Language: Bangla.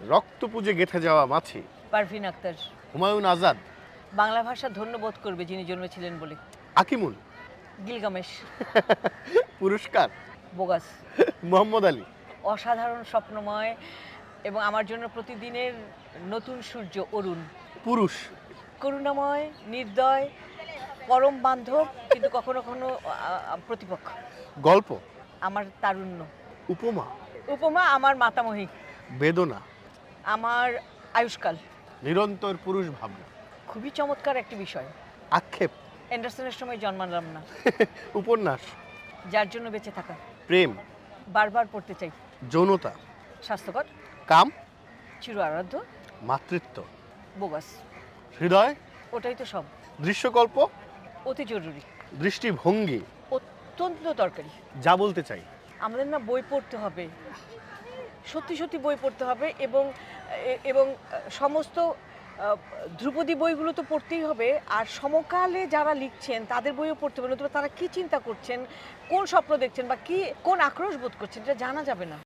রক্ত পুজে গেথে যাওয়া মাছি। পারভিন আক্তার। হুমায়ুন আজাদ। বাংলা ভাষা ধন্যবোধ করবে যিনি জন্মেছিলেন বলে। আকিমুল। গিলগামেশ। পুরস্কার। বোগাস। মোহাম্মদ আলী। অসাধারণ স্বপ্নময় এবং আমার জন্য প্রতিদিনের নতুন সূর্য অরুণ। পুরুষ। করুণাময় নির্দয় পরম বান্ধব কিন্তু কখনো কখনো প্রতিপক্ষ। গল্প। আমার তারুণ্য। উপমা। উপমা আমার মাতামহী। বেদনা। আমার আয়ুষ্কাল। নিরন্তর পুরুষ ভাবনা। খুবই চমৎকার একটি বিষয়। আক্ষেপ। অ্যান্ডারসনের সময় জন্মালাম না। উপন্যাস। যার জন্য বেঁচে থাকা। প্রেম। বারবার পড়তে চাই। যৌনতা। স্বাস্থ্যকর। কাম। চির আরাধ্য মাতৃত্ব। বোগাস। হৃদয়। ওটাই তো সব। দৃশ্যকল্প। অতি জরুরি। দৃষ্টিভঙ্গি। অত্যন্ত দরকারি। যা বলতে চাই। আমাদের না বই পড়তে হবে। সত্যি সত্যি বই পড়তে হবে এবং এবং সমস্ত ধ্রুপদী বইগুলো তো পড়তেই হবে। আর সমকালে যারা লিখছেন, তাদের বইও পড়তে হবে। নতুবা তারা কি চিন্তা করছেন, কোন স্বপ্ন দেখছেন বা কি, কোন আক্রোশ বোধ করছেন, এটা জানা যাবে না।